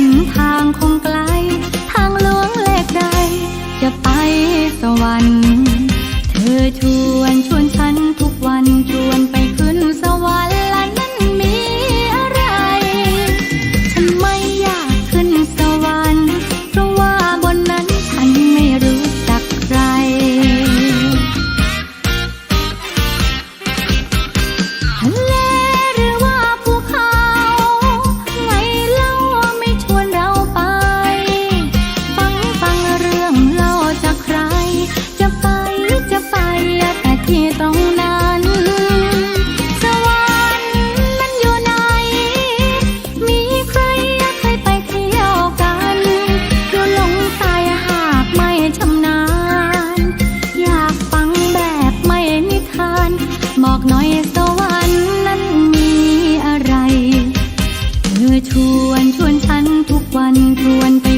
นทางคงไกล ทางหลวงเลกใด จะไปสวรรค์ เธอชวนชวน One.